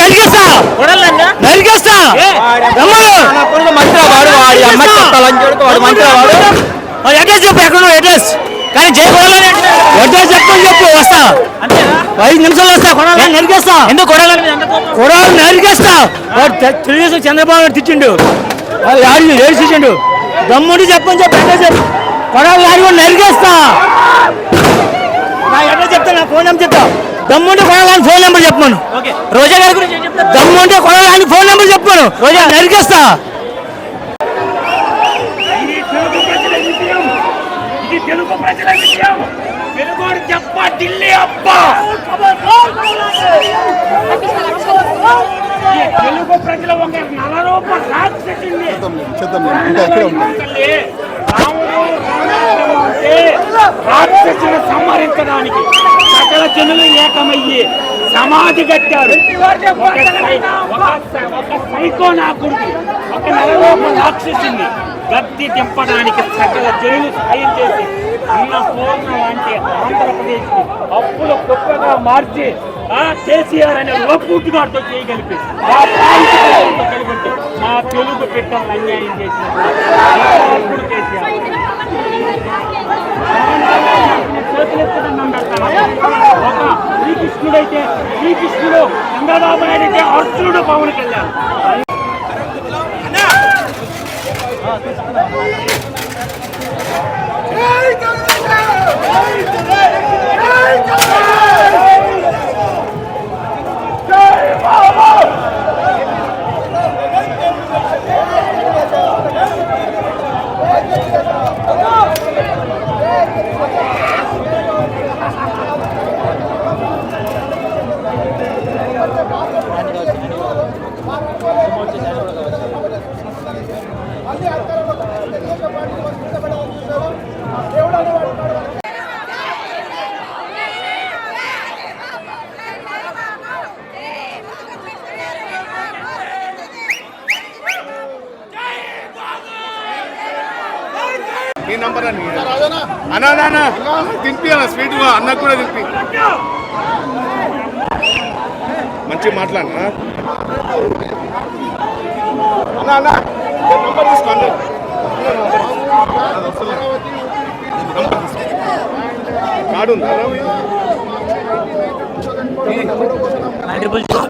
నరికేస్తా. నరికేస్తా. మంచిగా వాడు వాడి అమ్మ వాడు మంచిగా వాడు. ఆ అడ్రస్ చెప్పు ఎక్కడ అడ్రస్? కానీ అడ్రస్ వస్తా. ఐదు నిమిషాలు వస్తా కొడాలని నరికేస్తా. ఎందుకు కొడాలని నరికేస్తా. వాడు తెలుగుదేశం చంద్రబాబు వాడు ఆడి ఏడిచిండు దమ్ముండి చెప్పని చెప్పి అడ్రస్ చెప్పు. ఆడి కూడా నరికేస్తా. నా ఫోన్ నెంబర్ చెప్తా దమ్ముండి కొడాలని ఫోన్ నెంబర్ చెప్పమను. ఓకే. రోజా గారి గురించి ఏం చెప్తారు? దమ్ముంటే కొడాలని ఫోన్ నెంబర్ చెప్పాను రోజా. నరికేస్తా. ఇది తెలుగు ప్రజల విజయం. ఇది తెలుగు ప్రజల విజయం. తెలుగోడు చెప్ప ఢిల్లీ అబ్బ ఈ తెలుగు ప్రజల ఒక నలరూప రాక్షసింది తల్లి, రాముడు రామచంద్రుడు అంటే రాక్షసుని సంహరించడానికి. సకల జనులు ఏకమయ్యి సమాధి కట్టారు. ఒక సై- ఒక సై- ఒక సైకో రాక్షసుని గద్దె దింపడానికి సకల జనులు సాయం చేసి అన్నపూర్ణ లాంటి ఆంధ్రప్రదేశ్ అప్పుల కుప్పగా మార్చి కేసీఆర్ అనే లోపూటుగాడితో చేయగలిపి మా తెలుగు పెట్టాలని అన్యాయం చేసిన అర్జునుడు పవన్ కళ్యాణ్. నీ నంబర్ అని అన్నా అన్నా తినిపి అన్న స్వీట్ అన్నకు కూడా తినిపి మంచిగా మాట్లాడనా అన్నా. అన్నా నంబర్ కార్డు ఉందా? అన్న